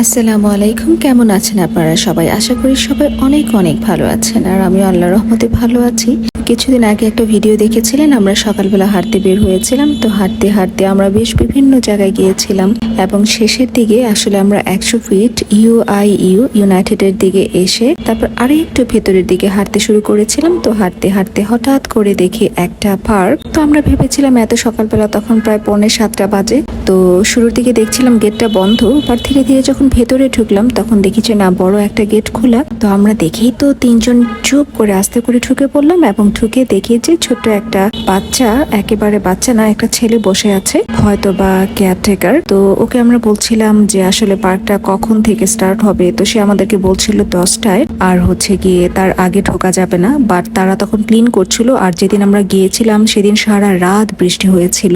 আসসালামু আলাইকুম। কেমন আছেন আপনারা? সবাই আশা করি সবাই অনেক অনেক ভালো আছেন। আর আমি আল্লাহ রহমতে ভালো আছি। কিছুদিন আগে একটা ভিডিও দেখেছিলেন, আমরা সকালবেলা হাঁটতে বের হয়েছিলাম। তো হাঁটতে হাঁটতে আমরা বেশ বিভিন্ন জায়গায় গিয়েছিলাম এবং শেষের দিকে আসলে আমরা একশো ফিট ইউআই ইউ ইউনাইটেডের দিকে এসে তারপর আরও একটু ভেতরের দিকে হাঁটতে শুরু করেছিলাম। তো হাঁটতে হাঁটতে হঠাৎ করে দেখি একটা পার্ক। তো আমরা ভেবেছিলাম এত সকালবেলা তখন প্রায় পৌনে সাতটা বাজে। তো শুরুর দিকে দেখছিলাম গেটটা বন্ধ বাট ধীরে ধীরে যখন ভেতরে ঢুকলাম তখন দেখি যে না, বড় একটা গেট খোলা। তো আমরা দেখেই তো তিনজন চুপ করে আস্তে করে ঢুকে পড়লাম এবং ঢুকে দেখি যে ছোট্ট একটা বাচ্চা, একেবারে বাচ্চা না, একটা ছেলে বসে আছে হয়তো বা কেয়ারটেকার তো ওকে আমরা বলছিলাম যে আসলে পার্কটা কখন থেকে স্টার্ট হবে? তো সে আমাদেরকে বলছিল দশটায়, আর হচ্ছে গিয়ে তার আগে ঢোকা যাবে না বাট তারা তখন ক্লিন করছিল, আর যেদিন আমরা গিয়েছিলাম সেদিন সারা রাত বৃষ্টি হয়েছিল।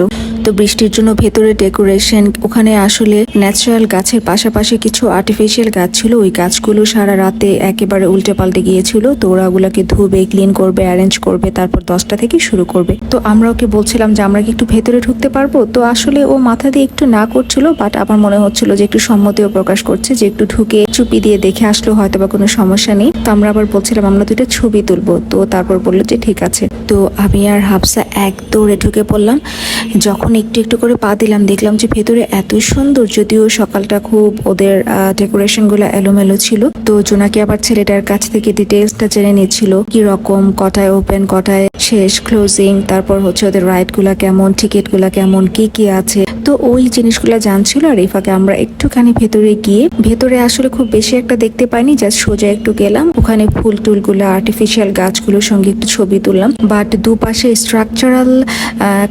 তো বৃষ্টির জন্য ভেতরে ডেকোরেশন ওখানে আসলে ন্যাচারাল গাছের পাশাপাশি কিছু আর্টিফিশিয়াল গাছ ছিল। ওই গাছগুলো সারা রাতে একেবারে উল্টে পাল্টে গিয়েছিল। তো ওরা ওগুলোকে ধুবে ক্লিন করবে অ্যারেঞ্জ করবে, তারপর দশটা থেকে শুরু করবে। তো আমরা ওকে বলছিলাম যে, আমরা কি একটু ভেতরে ঢুকতে পারব? তো আসলে ও মাথা দিয়ে একটু না করছিল বাট আমার মনে হচ্ছিল যে, একটু সম্মতিও প্রকাশ করছে যে, একটু ঢুকে চুপি দিয়ে দেখে আসলো হয়তো বা কোনো সমস্যা নেই। তো আমরা আবার বলছিলাম, আমরা দুটো ছবি তুলবো। তো তারপর বলল যে, ঠিক আছে। তো আমি আর হাফসা এক দৌড়ে ঢুকে পড়লাম। যখন একটু একটু করে পা দিলাম, দেখলাম যে ভেতরে এত সুন্দর, যদিও সকালটা খুব ওদের ডেকোরেশনগুলো এলোমেলো ছিল। তো জোনাকি আবার ছেলেটার কাছ থেকে ডিটেলসটা জেনে নিচ্ছিল, কি রকম, কটায় ওপেন কটায় শেষ ক্লোজিং তারপর হচ্ছে ওদের রাইডগুলা কেমন টিকিটগুলা কেমন, কি কি আছে। তো ওই জিনিসগুলো জানছিল আর এই ফাঁকে আমরা একটুখানি ভেতরে গিয়ে, ভেতরে আসলে খুব বেশি একটা দেখতে পাইনি জাস্ট সোজা একটু গেলাম, ওখানে ফুল টুলগুলো আর্টিফিশিয়াল গাছগুলোর সঙ্গে একটু ছবি তুললাম বাট দুপাশে স্ট্রাকচারাল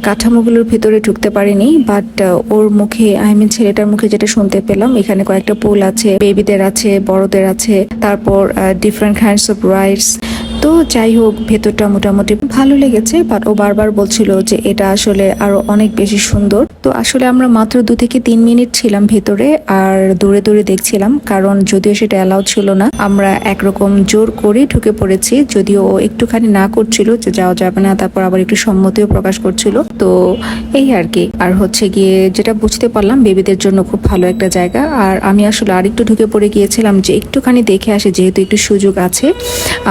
কাঠামোগুলোর ভেতরে ঢুকতে পারিনি বাট ওর মুখে আই মিন ছেলেটার মুখে যেটা শুনতে পেলাম, এখানে কয়েকটা পুল আছে বেবিদের আছে, বড়দের আছে, তারপর ডিফারেন্ট কাইন্ডস অফ রাইডস তো যাই হোক, ভেতরটা মোটামুটি ভালো লেগেছে বাট ও বারবার বলছিল যে এটা আসলে আরও অনেক বেশি সুন্দর। তো আসলে আমরা মাত্র দু থেকে তিন মিনিট ছিলাম ভেতরে আর দূরে দূরে দেখছিলাম, কারণ যদিও সেটা অ্যালাউ ছিল না, আমরা একরকম জোর করে ঢুকে পড়েছি, যদিও ও একটুখানি না করছিল যে যাওয়া যাবে না, তারপর আবার একটু সম্মতিও প্রকাশ করছিল। তো এই আর কি, আর হচ্ছে গিয়ে যেটা বুঝতে পারলাম, বেবিদের জন্য খুব ভালো একটা জায়গা, আর আমি আসলে আরেকটু ঢুকে পড়ে গিয়েছিলাম যে একটুখানি দেখে আসে, যেহেতু একটু সুযোগ আছে।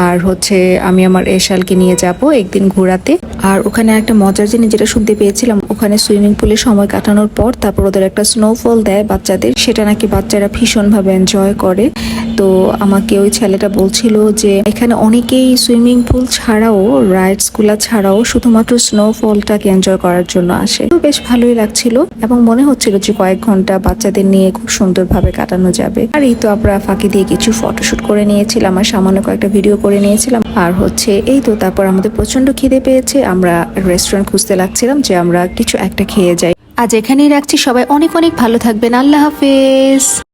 আর হচ্ছে আমি আমার এশালকে নিয়ে যাব একদিন ঘোরাতে। আর ওখানে একটা মজার জিনিস যেটা শুনতে পেয়েছিলাম, ওখানে সুইমিং পুলে সময় কাটানোর পর তারপর ওদের একটা স্নোফল দেয় বাচ্চাদের। সেটা নাকি বাচ্চারা ভীষণভাবে এনজয় করে। তো আমাকে ওই ছেলেটা বলছিল যে এখানে অনেকেই সুইমিং পুল ছাড়াও রাইডসগুলা ছাড়াও শুধুমাত্র স্নোফলটাকে এনজয় করার জন্য আসে। তো বেশ ভালোই লাগছিল এবং মনে হচ্ছিল যে কয়েক ঘণ্টা বাচ্চাদের নিয়ে খুব সুন্দরভাবে কাটানো যাবে। আর এই তো আমরা ফাঁকি দিয়ে কিছু ফটোশুট করে নিয়েছিলাম আর সামান্য কয়েকটা ভিডিও করে নিয়েছিলাম। আর হচ্ছে এই তো তারপর আমাদের প্রচণ্ড খিদে পেয়েছে। আমরা রেস্টুরেন্ট খুঁজতে লাগছিলাম যে আমরা কিছু একটা খেয়ে যাই। আজ এখানেই রাখছি। সবাই অনেক অনেক ভালো থাকবেন। আল্লাহ হাফেজ।